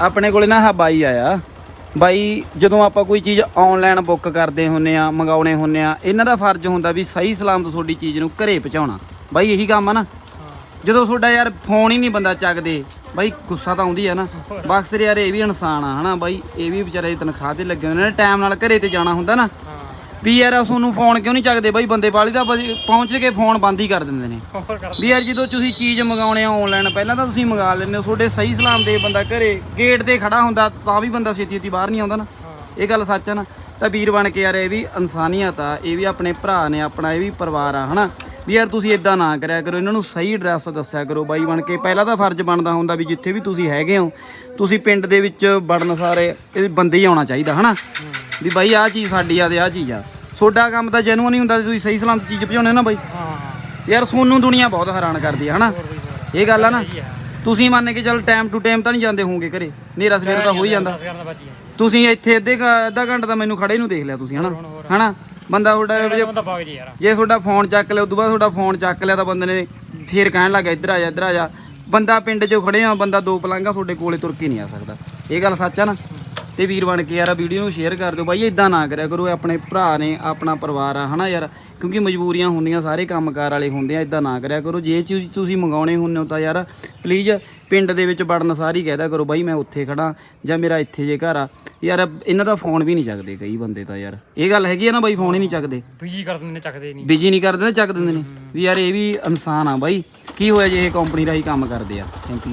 ਆਪਣੇ ਕੋਲੇ ਨਾ ਆਹ ਬਾਈ ਆਇਆ। ਬਾਈ ਜਦੋਂ ਆਪਾਂ ਕੋਈ ਚੀਜ਼ ਆਨਲਾਈਨ ਬੁੱਕ ਕਰਦੇ ਹੁੰਨੇ ਆ ਮੰਗਾਉਣੇ ਹੁੰਨੇ ਆ ਇਹਨਾਂ ਦਾ ਫਰਜ਼ ਹੁੰਦਾ ਵੀ ਸਹੀ ਸਲਾਮਤ ਤੁਹਾਡੀ ਚੀਜ਼ ਨੂੰ ਘਰੇ ਪਹੁੰਚਾਉਣਾ। ਬਾਈ ਇਹੀ ਕੰਮ ਆ ਨਾ। ਜਦੋਂ ਤੁਹਾਡਾ ਯਾਰ ਫੋਨ ਹੀ ਨਹੀਂ ਬੰਦਾ ਚੱਕਦੇ ਬਾਈ ਗੁੱਸਾ ਤਾਂ ਆਉਂਦੀ ਆ ਨਾ। ਬਕਸਰ ਯਾਰ ਇਹ ਵੀ ਇਨਸਾਨ ਆ ਹਨਾ ਬਾਈ? ਇਹ ਵੀ ਵਿਚਾਰੇ ਦੀ ਤਨਖਾਹ ਤੇ ਲੱਗੇ ਹੁੰਦੇ ਨੇ ਟਾਈਮ ਨਾਲ ਘਰੇ ਤੇ ਜਾਣਾ ਹੁੰਦਾ ਨਾ। ਵੀ ਯਾਰ ਤੁਹਾਨੂੰ ਫੋਨ ਕਿਉਂ ਨਹੀਂ ਚੱਕਦੇ ਬਾਈ? ਬੰਦੇ ਵਾਲੀ ਦਾ ਬਈ ਪਹੁੰਚ ਕੇ ਫੋਨ ਬੰਦ ਹੀ ਕਰ ਦਿੰਦੇ ਨੇ। ਹੋਰ ਕਰ ਵੀ ਯਾਰ ਜਦੋਂ ਤੁਸੀਂ ਚੀਜ਼ ਮੰਗਾਉਣੇ ਆ ਆਨਲਾਈਨ ਪਹਿਲਾਂ ਤਾਂ ਤੁਸੀਂ ਮੰਗਾ ਲੈਂਦੇ ਹੋ ਤੁਹਾਡੇ ਸਹੀ ਸਲਾਮ ਦੇ ਬੰਦਾ ਘਰੇ ਗੇਟ ਤੇ ਖੜਾ ਹੁੰਦਾ ਤਾਂ ਵੀ ਬੰਦਾ ਛੇਤੀ ਛੇਤੀ ਬਾਹਰ ਨਹੀਂ ਆਉਂਦਾ ਨਾ। ਇਹ ਗੱਲ ਸੱਚ ਆ ਨਾ। ਤਾਂ ਵੀਰ ਬਣ ਕੇ ਯਾਰ ਇਹ ਵੀ ਇਨਸਾਨੀਅਤ ਆ ਇਹ ਵੀ ਆਪਣੇ ਭਰਾ ਨੇ ਆਪਣਾ ਇਹ ਵੀ ਪਰਿਵਾਰ ਆ ਹਨਾ? ਵੀ ਯਾਰ ਤੁਸੀਂ ਇਦਾਂ ਨਾ ਕਰਿਆ ਕਰੋ ਇਹਨਾਂ ਨੂੰ ਸਹੀ ਐਡਰੈਸ ਦੱਸਿਆ ਕਰੋ ਬਾਈ ਬਣ ਕੇ। ਪਹਿਲਾਂ ਤਾਂ ਫਰਜ਼ ਬਣਦਾ ਹੁੰਦਾ ਵੀ ਜਿੱਥੇ ਵੀ ਤੁਸੀਂ ਹੈਗੇ ਹੋ ਤੁਸੀਂ ਪਿੰਡ ਦੇ ਵਿੱਚ ਵੜਨ ਸਾਰੇ ਇਹ ਬੰਦੇ ਹੀ ਆਉਣਾ ਚਾਹੀਦਾ ਹਨਾ? ਵੀ ਬਾਈ ਆਹ ਚੀਜ਼ ਸਾਡੀ ਆ ਤੇ ਆਹ ਚੀਜ਼ ਆ। ਤੁਹਾਡਾ ਕੰਮ ਤਾਂ ਜੈਨੂਅਨ ਨਹੀਂ ਹੁੰਦਾ ਜੇ ਤੁਸੀਂ ਸਹੀ ਸਲਾਮਤ ਚੀਜ਼ ਪਹੁੰਚਾਉਂਦੇ ਹੋ ਨਾ ਬਾਈ। ਹਾਂ ਹਾਂ। ਯਾਰ ਸੋਨੂੰ ਦੁਨੀਆ ਬਹੁਤ ਹੈਰਾਨ ਕਰਦੀ ਹੈ ਹਨਾ? ਇਹ ਗੱਲ ਆ ਨਾ। ਤੁਸੀਂ ਮੰਨ ਕੇ ਚੱਲ ਟਾਈਮ ਟੂ ਟਾਈਮ ਤਾਂ ਨਹੀਂ ਜਾਂਦੇ ਹੋਵੋਗੇ ਘਰੇ। ਨੇਰਾ ਸਵੇਰ ਤਾਂ ਹੋ ਹੀ ਜਾਂਦਾ। ਤੁਸੀਂ ਇੱਥੇ ਅੱਧੇ ਅੱਧਾ ਘੰਟਾ ਤਾਂ ਮੈਨੂੰ ਖੜੇ ਨੂੰ ਦੇਖ ਲਿਆ ਤੁਸੀਂ ਹਨਾ? ਹਨਾ? ਬੰਦਾ ਤੁਹਾਡਾ ਜੇ- ਬੰਦਾ ਬਾਗ ਜੀ ਯਾਰ। ਜੇ ਤੁਹਾਡਾ ਫੋਨ ਚੱਕ ਲਿਆ ਉਦੋਂ ਬਾਅਦ ਤੁਹਾਡਾ ਫੋਨ ਚੱਕ ਲਿਆ ਤਾਂ ਬੰਦੇ ਨੇ ਫੇਰ ਕਹਿਣ ਲੱਗਾ ਇੱਧਰ ਆ ਜਾ ਇੱਧਰ ਆ ਜਾ। ਬੰਦਾ ਪਿੰਡ 'ਚੋਂ ਖੜੇ ਆ ਬੰਦਾ ਦੋ ਪਲੰਘਾਂ ਤੁਹਾਡੇ ਕੋਲੇ ਤੁਰ ਕੇ ਨਹੀਂ ਆ ਸਕਦਾ। ਇਹ ਗੱਲ ਸੱਚ ਆ ਨਾ। ਤੇ ਵੀਰ ਬਣ ਕੇ ਯਾਰ ਆ ਵੀਡੀਓ ਨੂੰ ਸ਼ੇਅਰ ਕਰ ਦਿਓ ਬਾਈ ਇਦਾਂ ਨਾ ਕਰਿਆ ਕਰੋ ਆਪਣੇ ਭਰਾ ਨੇ ਆਪਣਾ ਪਰਿਵਾਰ ਆ ਹਨਾ ਯਾਰ? ਕਿਉਂਕਿ ਮਜਬੂਰੀਆਂ ਹੁੰਦੀਆਂ ਸਾਰੇ ਕੰਮਕਾਰ ਵਾਲੇ ਹੁੰਦੇ ਆ ਇਦਾਂ ਨਾ ਕਰਿਆ ਕਰੋ। ਜੇ ਚੀਜ਼ ਤੁਸੀਂ ਮੰਗਾਉਣੇ ਹੁੰਨੇ ਹੋ ਤਾਂ ਯਾਰ ਪਲੀਜ਼ ਪਿੰਡ ਦੇ ਵਿੱਚ ਵੜਨ ਸਾਰੀ ਕਹਿਦਾ ਕਰੋ ਬਾਈ ਮੈਂ ਉੱਥੇ ਖੜਾ ਜਾਂ ਮੇਰਾ ਇੱਥੇ ਜੇ ਘਰ ਆ। ਯਾਰ ਇਹਨਾਂ ਦਾ ਫੋਨ ਵੀ ਨਹੀਂ ਚੱਕਦੇ ਕਈ ਬੰਦੇ ਤਾਂ ਯਾਰ। ਇਹ ਗੱਲ ਹੈਗੀ ਆ ਨਾ ਬਾਈ ਫੋਨ ਹੀ ਨਹੀਂ ਚੱਕਦੇ। ਬਿਜ਼ੀ ਕਰ ਦਿੰਦੇ ਨੇ ਚੱਕਦੇ ਨਹੀਂ। ਬਿਜ਼ੀ ਨਹੀਂ ਕਰਦੇ ਨਾ ਚੱਕ ਦਿੰਦੇ ਨੇ। ਵੀ ਯਾਰ ਇਹ ਵੀ ਇਨਸਾਨ ਆ ਬਾਈ। ਕੀ ਹੋਇਆ ਜੇ ਇਹ ਕੰਪਨੀ ਰਾਹੀਂ ਕੰਮ ਕਰਦੇ ਆ? Thank you